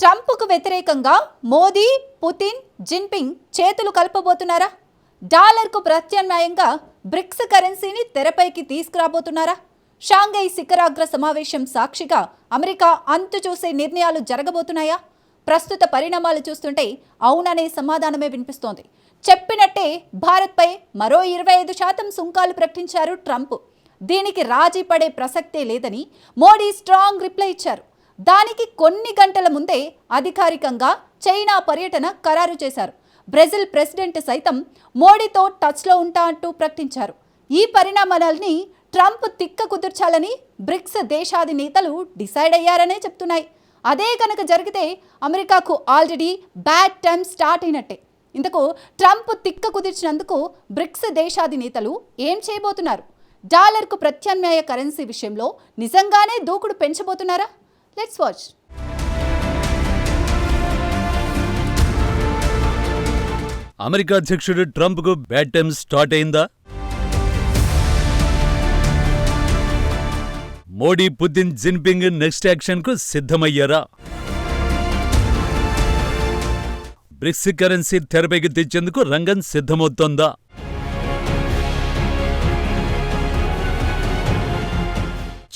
ట్రంప్కు వ్యతిరేకంగా Modi Putin Jinping చేతులు కలపబోతున్నారా? డాలర్కు ప్రత్యామ్నాయంగా బ్రిక్స్ కరెన్సీని తెరపైకి తీసుకురాబోతున్నారా? షాంఘై శిఖరాగ్ర సమావేశం సాక్షిగా అమెరికా అంతు చూసే నిర్ణయాలు జరగబోతున్నాయా? ప్రస్తుత పరిణామాలు చూస్తుంటే అవుననే సమాధానమే వినిపిస్తోంది. చెప్పినట్టే భారత్పై మరో ఇరవై ఐదు శాతం సుంకాలు ప్రకటించారు ట్రంప్. దీనికి రాజీ పడే ప్రసక్తే లేదని మోడీ స్ట్రాంగ్ రిప్లై ఇచ్చారు. దానికి కొన్ని గంటల ముందే అధికారికంగా చైనా పర్యటన ఖరారు చేశారు. బ్రెజిల్ ప్రెసిడెంట్ సైతం మోడీతో టచ్లో ఉంటా అంటూ ప్రకటించారు. ఈ పరిణామాలని ట్రంప్ తిక్క కుదుర్చాలని బ్రిక్స్ దేశాధినేతలు డిసైడ్ అయ్యారనే చెప్తున్నాయి. అదే కనుక జరిగితే అమెరికాకు ఆల్రెడీ బ్యాడ్ టైం స్టార్ట్ అయినట్టే. ఇందుకు ట్రంప్ తిక్క కుదిర్చినందుకు బ్రిక్స్ దేశాధినేతలు ఏం చేయబోతున్నారు? డాలర్కు ప్రత్యామ్నాయ కరెన్సీ విషయంలో నిజంగానే దూకుడు పెంచబోతున్నారా? లెట్స్ వాచ్ అమెరికా అధ్యక్షుడు ట్రంప్కు బ్యాడ్ టైం స్టార్ట్ అయిందా? మోడీ పుతిన్ జిన్పింగ్ నెక్స్ట్ యాక్షన్కు సిద్ధమయ్యారా? బ్రిక్స్ కరెన్సీ తెరపైకి తెచ్చేందుకు రంగం సిద్ధమవుతోందా?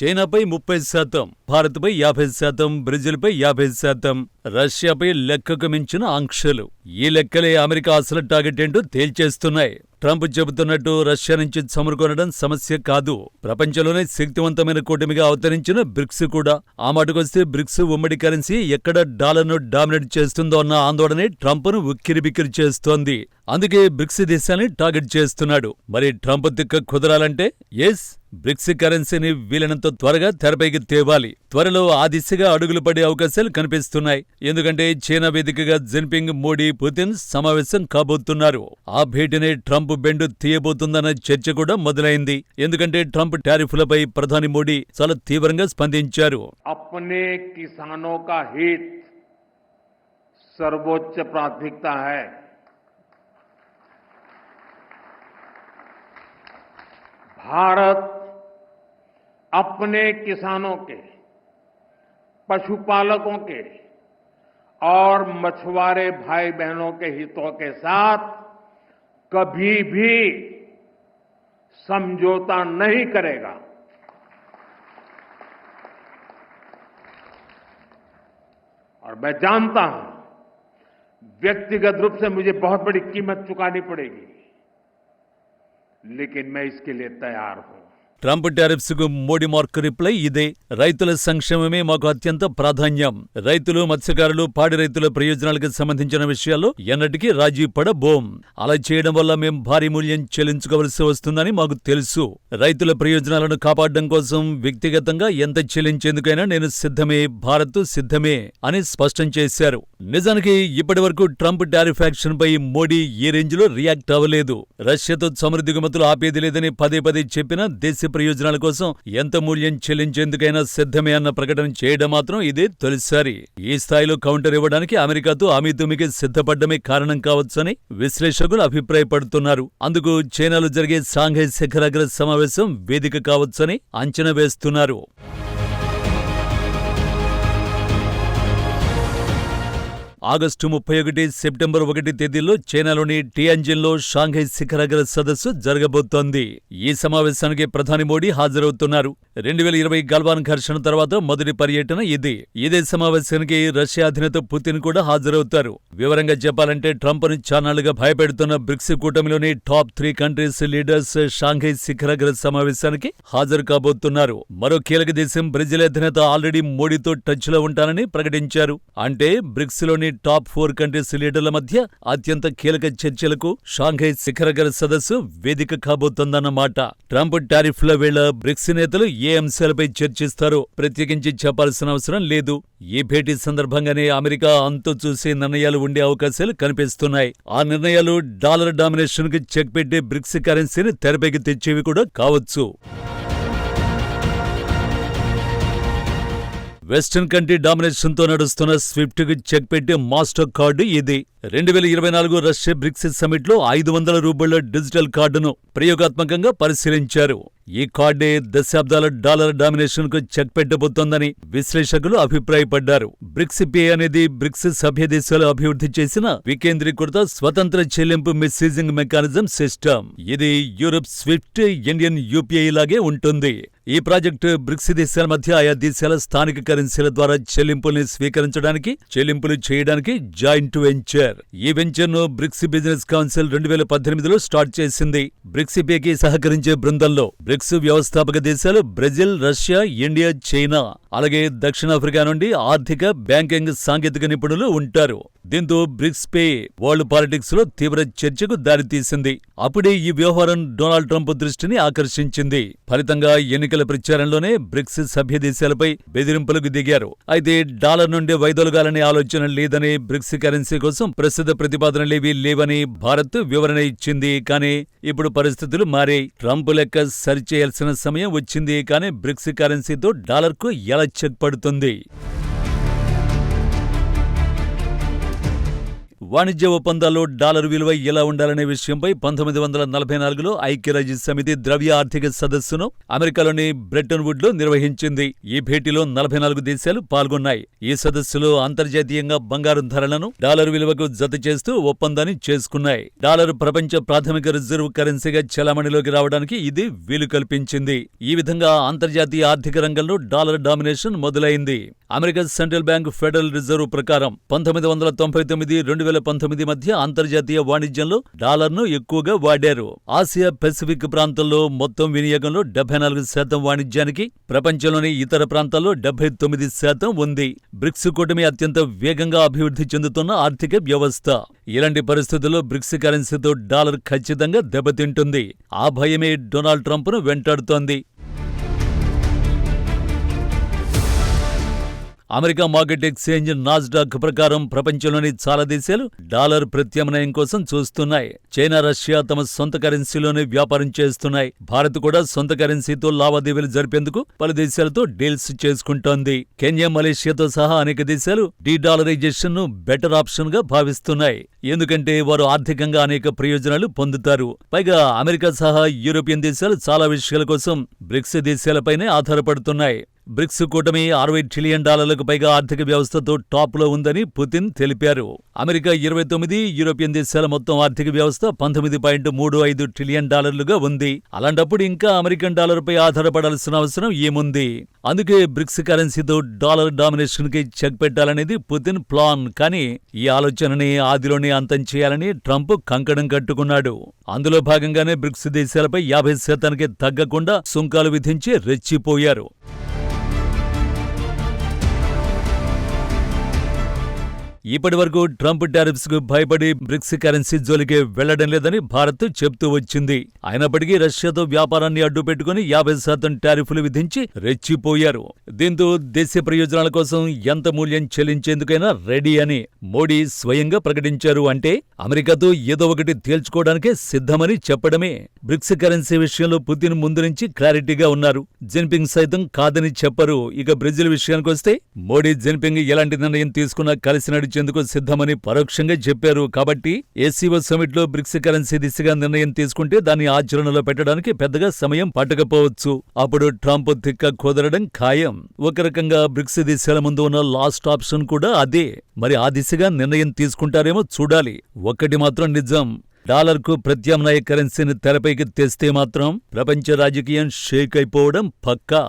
చైనాపై ముప్పై శాతం భారత్పై యాభై శాతం బ్రెజిల్పై యాభై శాతం రష్యాపై లెక్కకు మించిన ఆంక్షలు. ఈ లెక్కలే అమెరికా అసలు టార్గెట్ ఏంటో తేల్చేస్తున్నాయి. ట్రంప్ చెబుతున్నట్టు రష్యా నుంచి చమురుకొనడం సమస్య కాదు. ప్రపంచంలోనే శక్తివంతమైన కూటమిగా అవతరించిన బ్రిక్స్ కూడా. ఆ మాటకొస్తే బ్రిక్స్ ఉమ్మడి కరెన్సీ ఎక్కడ డాలర్ను డామినేట్ చేస్తుందో అన్న ఆందోళనే ట్రంప్ను ఉక్కిరిబిక్కిరి చేస్తోంది. అందుకే బ్రిక్స్ దేశాన్ని టార్గెట్ చేస్తున్నాడు. మరి ట్రంప్ తిక్క కుదరాలంటే? ఎస్ బ్రిక్స్ కరెన్సీని వీలైనంత త్వరగా తెరపైకి తేవాలి. త్వరలో ఆ దిశగా అడుగులు పడే అవకాశాలు కనిపిస్తున్నాయి. ఎందుకంటే చైనా వేదికగా జిన్పింగ్ మోడీ పుతిన్ సమావేశం కాబోతున్నారు. ఆ భేటీనే ట్రంప్ బెండు తీయబోతుందన్న చర్చ కూడా మొదలైంది ఎందుకంటే ట్రంప్ టారిఫ్లపై ప్రధాని మోడీ చాలా తీవ్రంగా స్పందించారు अपने किसानों का हित सर्वोच्च प्राथमिकता है भारत अपने किसानों के पशुपालकों के और मछुआरे भाई बहनों के हितों के साथ कभी भी समझौता नहीं करेगा। और मैं जानता हूँ, व्यक्तिगत रूप से मुझे बहुत बड़ी कीमत चुकानी पड़ेगी, लेकिन मैं इसके लिए तैयार हूँ। ట్రంప్ టారిఫ్స్కు మోడీ మార్క్ రిప్లై ఇదే. రైతుల సంక్షేమమే మాకు అత్యంత ప్రాధాన్యం. రైతులు మత్స్యకారులు పాడి రైతుల ప్రయోజనాలకు సంబంధించిన విషయాల్లో ఎన్నటికీ రాజీ పడబోం. అలా చేయడం వల్ల మేం భారీ మూల్యం చెల్లించుకోవలసి వస్తుందని మాకు తెలుసు. రైతుల ప్రయోజనాలను కాపాడడం కోసం వ్యక్తిగతంగా ఎంత చెల్లించేందుకైనా నేను సిద్ధమే భారత్ సిద్ధమే అని స్పష్టం చేశారు. నిజానికి ఇప్పటి వరకు ట్రంప్ టారిఫ్ యాక్షన్ పై మోడీ ఏ రేంజ్లో రియాక్ట్ అవ్వలేదు. రష్యాతో సమృద్ధి దిగుమతులు ఆపేది లేదని పదే పదే చెప్పినా దేశ ప్రయోజనాల కోసం ఎంత మూల్యం చెల్లించేందుకైనా సిద్ధమే అన్న ప్రకటన చేయడం మాత్రం ఇదే తొలిసారి. ఈ స్థాయిలో కౌంటర్ ఇవ్వడానికి అమెరికాతో ఆమీతుమికి సిద్ధపడ్డమే కారణం కావచ్చని విశ్లేషకులు అభిప్రాయపడుతున్నారు. అందుకు చైనాలో జరిగే సాంఘై శిఖరాగ్ర సమావేశం వేదిక కావచ్చని అంచనా వేస్తున్నారు. ఆగస్టు ముప్పై ఒకటి సెప్టెంబర్ ఒకటి తేదీల్లో చైనాలోని టియాంజిన్లో షాంఘై శిఖరాగ్ర సదస్సు జరగబోతోంది. ఈ సమావేశానికి ప్రధాని మోడీ హాజరవుతున్నారు. రెండు వేల ఇరవై గల్వాన్ ఘర్షణ తర్వాత మొదటి పర్యటన ఇది. ఇదే సమావేశానికి రష్యా అధినేత పుతిన్ కూడా హాజరవుతారు. వివరంగా చెప్పాలంటే ట్రంప్ను చానాళ్ళుగా భయపెడుతున్న BRICS కూటమిలోని top three countries leaders Shanghai శిఖరాగ్ర సమావేశానికి హాజరు కాబోతున్నారు. మరో కీలక దేశం బ్రెజిల్ అధినేత ఆల్రెడీ మోడీతో టచ్లో ఉంటానని ప్రకటించారు. అంటే బ్రిక్స్లోని టాప్ ఫోర్ కంట్రీస్ లీడర్ల మధ్య అత్యంత కీలక చర్చలకు షాంఘై శిఖరగర సదస్సు వేదిక కాబోతోందన్నమాట. ట్రంప్ టారిఫ్ల వేళ బ్రిక్స్ నేతలు ఏ అంశాలపై చర్చిస్తారో ప్రత్యేకించి చెప్పాల్సిన అవసరం లేదు. ఈ భేటీ సందర్భంగానే అమెరికా అంతు చూసే నిర్ణయాలు ఉండే అవకాశాలు కనిపిస్తున్నాయి. ఆ నిర్ణయాలు డాలర్ డామినేషన్కు చెక్ పెట్టే బ్రిక్స్ కరెన్సీని తెరపైకి తెచ్చేవి కూడా కావచ్చు. వెస్టర్న్ కంట్రీ డామినేషన్తో నడుస్తున్న స్విఫ్ట్కి చెక్ పెట్టే మాస్టర్ కార్డు ఇది. రెండు వేల ఇరవై నాలుగు రష్యా బ్రిక్స్ సమిట్లో ఐదు వందల రూపాయల డిజిటల్ కార్డును ప్రయోగాత్మకంగా పరిశీలించారు. ఈ కార్డే దశాబ్దాల డాలర్ డామినేషన్కు చెక్ పెట్టబోతోందని విశ్లేషకులు అభిప్రాయపడ్డారు. బ్రిక్స్ పే అనేది బ్రిక్స్ సభ్య దేశాలు అభివృద్ధి చేసిన వికేంద్రీకృత స్వతంత్ర చెల్లింపు మెసేజింగ్ మెకానిజం సిస్టమ్. ఇది యూరప్ స్విఫ్ట్ ఇండియన్ యూపీఐ లాగే ఉంటుంది. ఈ ప్రాజెక్టు బ్రిక్స్ దేశాల మధ్య ఆయా దేశాల స్థానిక కరెన్సీల ద్వారా చెల్లింపుల్ని స్వీకరించడానికి చెల్లింపులు చేయడానికి జాయింట్ వెంచర్. ఈ వెంచర్ను బ్రిక్స్ బిజినెస్ కౌన్సిల్ రెండు వేల పద్దెనిమిదిలో స్టార్ట్ చేసింది. బ్రిక్స్ పేకి సహకరించే బృందంలో బ్రిక్స్ వ్యవస్థాపక దేశాలు బ్రెజిల్ రష్యా ఇండియా చైనా అలాగే దక్షిణాఫ్రికా నుండి ఆర్థిక బ్యాంకింగ్ సాంకేతిక నిపుణులు ఉంటారు. దీంతో బ్రిక్స్ పే వరల్డ్ పాలిటిక్స్లో తీవ్ర చర్చకు దారితీసింది. అప్పుడే ఈ వ్యవహారం డొనాల్డ్ ట్రంప్ దృష్టిని ఆకర్షించింది. ఫలితంగా ఎన్నికల ప్రచారంలోనే బ్రిక్స్ సభ్య దేశాలపై బెదిరింపులకు దిగారు. అయితే డాలర్ నుండి వైదొలగాలనే ఆలోచన లేదని బ్రిక్స్ కరెన్సీ కోసం ప్రస్తుత ప్రతిపాదనలేవీ లేవని భారత్ వివరణ ఇచ్చింది. కానీ ఇప్పుడు పరిస్థితులు మారాయి. ట్రంప్ లెక్క సరి చేయాల్సిన సమయం వచ్చింది కానీ బ్రిక్స్ కరెన్సీతో డాలర్కు ఎలా చెక్ పడుతుంది. వాణిజ్య ఒప్పందాల్లో డాలర్ విలువ ఎలా ఉండాలనే విషయంపై పంతొమ్మిది వందల నలభై నాలుగులో ఐక్యరాజ్య సమితి ద్రవ్య ఆర్థిక సదస్సును అమెరికాలోని బ్రెట్టన్ వుడ్లో నిర్వహించింది. ఈ భేటీలో నలభై నాలుగు దేశాలు పాల్గొన్నాయి. ఈ సదస్సులో అంతర్జాతీయంగా బంగారం ధరలను డాలర్ విలువకు జత చేస్తూ ఒప్పందాన్ని చేసుకున్నాయి. డాలర్ ప్రపంచ ప్రాథమిక రిజర్వ్ కరెన్సీగా చలామణిలోకి రావడానికి ఇది వీలు కల్పించింది. ఈ విధంగా అంతర్జాతీయ ఆర్థిక రంగంలో డాలర్ డామినేషన్ మొదలైంది. America central bank Federal Reserve ప్రకారం పంతొమ్మిది వందల తొంభై తొమ్మిది రెండు వేల పంతొమ్మిది మధ్య అంతర్జాతీయ వాణిజ్యంలో డాలర్ను ఎక్కువగా వాడారు. ఆసియా పెసిఫిక్ ప్రాంతంలో మొత్తం వినియోగంలో డెబ్బై నాలుగు శాతం వాణిజ్యానికి ప్రపంచంలోని ఇతర ప్రాంతాల్లో డెబ్బై తొమ్మిది శాతం ఉంది. బ్రిక్స్ కూటమి అత్యంత వేగంగా అభివృద్ధి చెందుతున్న ఆర్థిక వ్యవస్థ. ఇలాంటి పరిస్థితుల్లో బ్రిక్స్ కరెన్సీతో డాలర్ ఖచ్చితంగా దెబ్బతింటుంది. ఆ భయమే డొనాల్డ్ ట్రంప్ను వెంటాడుతోంది. అమెరికా మార్కెట్ ఎక్స్చేంజ్ నాస్డాక్ ప్రకారం ప్రపంచంలోని చాలా దేశాలు డాలర్ ప్రత్యామ్నాయం కోసం చూస్తున్నాయి. చైనా రష్యా తమ సొంత కరెన్సీలోనే వ్యాపారం చేస్తున్నాయి. భారత్ కూడా సొంత కరెన్సీతో లావాదేవీలు జరిపేందుకు పలు దేశాలతో డీల్స్ చేసుకుంటోంది. కెన్యా మలేషియాతో సహా అనేక దేశాలు డీ డాలరైజేషన్ను బెటర్ ఆప్షన్గా భావిస్తున్నాయి. ఎందుకంటే వారు ఆర్థికంగా అనేక ప్రయోజనాలు పొందుతారు. పైగా అమెరికా సహా యూరోపియన్ దేశాలు చాలా విషయాల కోసం బ్రిక్స్ దేశాలపైనే ఆధారపడుతున్నాయి. బ్రిక్స్ కూటమి అరవై ట్రిలియన్ డాలర్లకు పైగా ఆర్థిక వ్యవస్థతో టాప్లో ఉందని పుతిన్ తెలిపారు. అమెరికా ఇరవై తొమ్మిది యూరోపియన్ దేశాల మొత్తం ఆర్థిక వ్యవస్థ పంతొమ్మిది పాయింట్ మూడు ఐదు ట్రిలియన్ డాలర్లుగా ఉంది. అలాంటప్పుడు ఇంకా అమెరికన్ డాలర్పై ఆధారపడాల్సిన అవసరం ఏముంది? అందుకే బ్రిక్స్ కరెన్సీతో డాలర్ డామినేషన్కి చెక్ పెట్టాలనేది పుతిన్ ప్లాన్. కానీ ఈ ఆలోచనని ఆదిలోనే అంతం చేయాలని ట్రంప్ కంకణం కట్టుకున్నాడు. అందులో భాగంగానే బ్రిక్స్ దేశాలపై యాభై శాతానికి తగ్గకుండా సుంకాలు విధించి రెచ్చిపోయారు. ఇప్పటి వరకు ట్రంప్ టారిఫ్స్కు భయపడి బ్రిక్స్ కరెన్సీ జోలికి వెళ్ళడం లేదని భారత్ చెప్తూ వచ్చింది. అయినప్పటికీ రష్యాతో వ్యాపారాన్ని అడ్డుపెట్టుకుని యాభై శాతం టారిఫ్లు విధించి రెచ్చిపోయారు. దీంతో దేశ ప్రయోజనాల కోసం ఎంత మూల్యం చెల్లించేందుకైనా రెడీ అని మోడీ స్వయంగా ప్రకటించారు. అంటే అమెరికాతో ఏదో ఒకటి తేల్చుకోవడానికే సిద్ధమని చెప్పడమే. బ్రిక్స్ కరెన్సీ విషయంలో పుతిన్ ముందు నుంచి క్లారిటీగా ఉన్నారు. జిన్పింగ్ సైతం కాదని చెప్పరు. ఇక బ్రెజిల్ విషయానికొస్తే మోడీ జిన్పింగ్ ఎలాంటి నిర్ణయం తీసుకున్నా కలిసి ఇచ్చేందుకు సిద్ధమని పరోక్షంగా చెప్పారు. కాబట్టి ఏసీఓ సమిట్లో బ్రిక్స్ కరెన్సీ దిశగా నిర్ణయం తీసుకుంటే దాన్ని ఆచరణలో పెట్టడానికి పెద్దగా సమయం పట్టకపోవచ్చు. అప్పుడు ట్రంప్ తిక్క కుదరడం ఖాయం. ఒక రకంగా బ్రిక్స్ దిశల ముందు ఉన్న లాస్ట్ ఆప్షన్ కూడా అదే. మరి ఆ దిశగా నిర్ణయం తీసుకుంటారేమో చూడాలి. ఒక్కటి మాత్రం నిజం. డాలర్కు ప్రత్యామ్నాయ కరెన్సీని తెరపైకి తెస్తే మాత్రం ప్రపంచ రాజకీయం షేక్ అయిపోవడం పక్కా.